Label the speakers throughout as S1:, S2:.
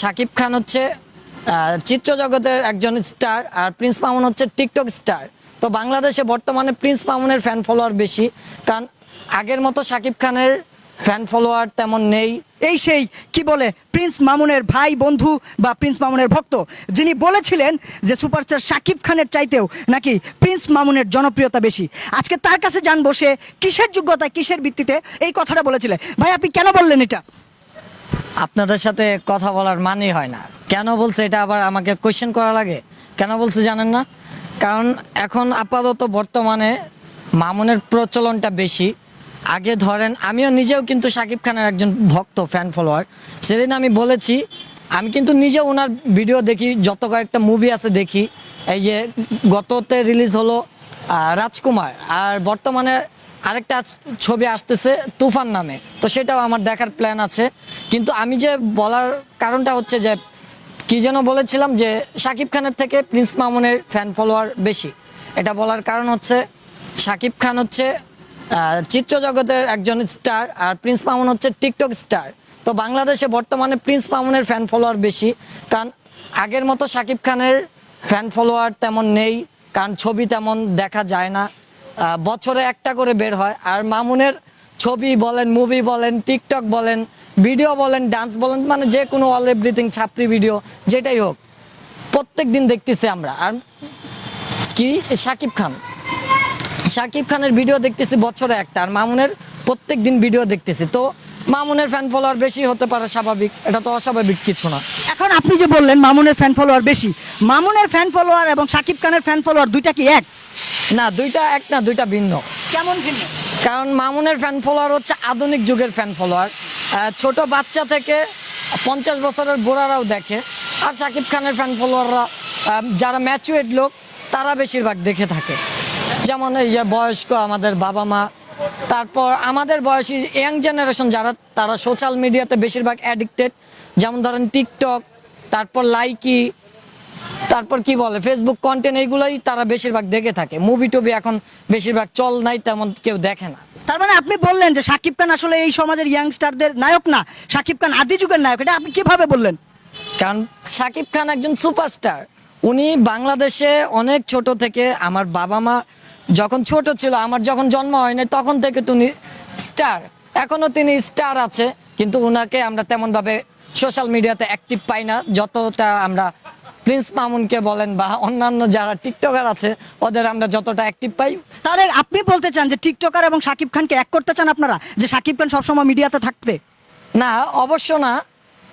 S1: শাকিব খান হচ্ছে চিত্র জগতের একজন স্টার আর প্রিন্স মামুন হচ্ছে টিকটক স্টার। তো বাংলাদেশে বর্তমানে প্রিন্স মামুনের ফ্যান ফলোয়ার বেশি, কারণ আগের মতো শাকিব খানের ফ্যান ফলোয়ার তেমন নেই।
S2: এই সেই, কি বলে, প্রিন্স মামুনের ভাই, বন্ধু বা প্রিন্স মামুনের ভক্ত, যিনি বলেছিলেন যে সুপারস্টার শাকিব খানের চাইতেও নাকি প্রিন্স মামুনের জনপ্রিয়তা বেশি। আজকে তার কাছে যান বসে কিসের যোগ্যতা, কিসের ভিত্তিতে এই কথাটা বলেছিলেন ভাই, আপনি কেন বললেন এটা?
S1: আপনাদের সাথে কথা বলার মানেই হয় না। কেন বলছে এটা আবার আমাকে কোয়েশ্চেন করা লাগে? কেন বলছে জানেন না? কারণ এখন আপাতত বর্তমানে মামুনের প্রচলনটা বেশি। আগে ধরেন, আমিও নিজেও কিন্তু শাকিব খানের একজন ভক্ত ফ্যান ফলোয়ার সেদিন আমি বলেছি, আমি কিন্তু নিজে ওনার ভিডিও দেখি, যত কয়েকটা মুভি আছে দেখি। এই যে গততে রিলিজ হলো রাজকুমার। আর বর্তমানে আরেকটা ছবি আসতেছে তুফান নামে। তো সেটাও আমার দেখার প্ল্যান আছে। কিন্তু আমি যে বলার কারণটা হচ্ছে যে, কি যেন বলেছিলাম যে, শাকিব খানের থেকে প্রিন্স মামুনের ফ্যান ফলোয়ার বেশি। এটা বলার কারণ হচ্ছে, শাকিব খান হচ্ছে চিত্র জগতের একজন স্টার আর প্রিন্স মামুন হচ্ছে টিকটক স্টার তো বাংলাদেশে বর্তমানে প্রিন্স মামুনের ফ্যান ফলোয়ার বেশি। কারণ আগের মতো শাকিব খানের ফ্যান ফলোয়ার তেমন নেই, কারণ ছবি তেমন দেখা যায় না। বছরে একটা করে বের হয়। আর মামুনের ছবি বলেন মুভি বলেন টিকটক বলেন ভিডিও বলেন ডান্স বলেন মানে যে কোনো অল এভরিথিং ছাপড়ি ভিডিও যেটাই হোক প্রত্যেক দিন দেখতেছি আমরা। আর কি? শাকিব খান। শাকিব খানের ভিডিও দেখতেছি বছরে একটা, আর মামুনের প্রত্যেক দিন ভিডিও দেখতেছি। তো মামুনের ফ্যান ফলোয়ার বেশি হতে পারে স্বাভাবিক, এটা তো অস্বাভাবিক কিছু না।
S2: এখন আপনি যে বললেন মামুনের ফ্যান ফলোয়ার বেশি, মামুনের ফ্যান ফলোয়ার এবং শাকিব খানের ফ্যান ফলোয়ার দুইটা কি এক?
S1: না দুইটা এক না দুইটা ভিন্ন।
S2: কেমন ভিন্ন?
S1: কারণ মামুনের ফ্যান ফলোয়ার হচ্ছে আধুনিক যুগের ফ্যান ফলোয়ার ছোট বাচ্চা থেকে পঞ্চাশ বছরের বুড়ারাও দেখে। আর শাকিব খানের ফ্যান ফলোয়াররা যারা ম্যাচুয়েড লোক তারা বেশিরভাগ দেখে থাকে। যেমন এই যে বয়স্ক আমাদের বাবা মা তারপর আমাদের বয়সী ইয়াং জেনারেশন যারা তারা সোশ্যাল মিডিয়াতে বেশিরভাগ অ্যাডিক্টেড যেমন ধরেন টিকটক তারপর লাইকি তারপর কি বলে ফেসবুক কন্টেন্ট এইগুলোই তারা বেশিরভাগ দেখে থাকে। মুভি টুবি এখন বেশিরভাগ চল নাই তেমন কেউ দেখে না।
S2: তার মানে আপনি বললেন যে শাকিব খান আসলে এই সমাজের ইয়াংস্টারদের নায়ক না শাকিব খান আদি যুগের নায়ক এটা আপনি কীভাবে বললেন?
S1: কারণ শাকিব খান একজন সুপারস্টার উনি বাংলাদেশে অনেক ছোট থেকে আমার বাবা মা যখন ছোট ছিল আমার যখন জন্ম হয়নি তখন থেকে তিনি স্টার এখনও তিনি স্টার আছে কিন্তু উনাকে আমরা তেমনভাবে সোশ্যাল মিডিয়াতে অ্যাক্টিভ পাই না যতটা আমরা প্রিন্স মামুনকে বলেন বা অন্যান্য যারা টিকটকার আছে ওদের আমরা যতটা অ্যাক্টিভ পাই।
S2: তাহলে আপনি বলতে চান যে টিকটকার এবং শাকিব খানকে এক করতে চান আপনারা? যে শাকিব খান সবসময় মিডিয়াতে থাকতে
S1: না অবশ্য না।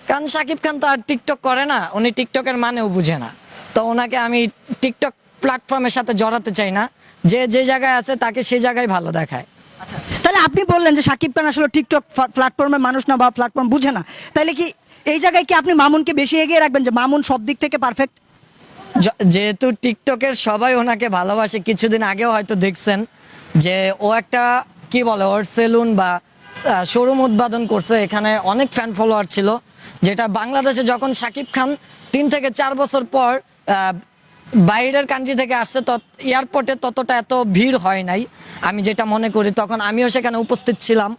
S1: কারণ সাকিব খান তো আর টিকটক করে না উনি টিকটকের মানেও বুঝে না। তো ওনাকে আমি টিকটক প্ল্যাটফর্মের সাথে জড়াতে চাই না। যে যে জায়গায় আছে তাকে সেই জায়গায় ভালো দেখায়।
S2: আচ্ছা তাহলে আপনি বললেন যে শাকিব খান আসলে টিকটক প্ল্যাটফর্মের মানুষ না বা প্ল্যাটফর্ম বুঝে না। তাহলে কি এই জায়গায় কি আপনি মামুনকে বেশি এগিয়ে রাখবেন যে মামুন সব দিক থেকে পারফেক্ট
S1: যেহেতু টিকটকের সবাই ওনাকে ভালোবাসে, কিছুদিন আগেও হয়তো দেখছেন যে ও একটা, কি বলে, ওর সেলুন বা শোরুম উদ্বোধন করছে, এখানে অনেক ফ্যান ফলোয়ার ছিল, যেটা বাংলাদেশে যখন শাকিব খান তিন থেকে চার বছর পর বাইরের কান্ট্রি থেকে আসছে, তত এয়ারপোর্টে ততটা এত ভিড় হয় নাই। আমি যেটা মনে করি, তখন আমিও সেখানে উপস্থিত ছিলাম।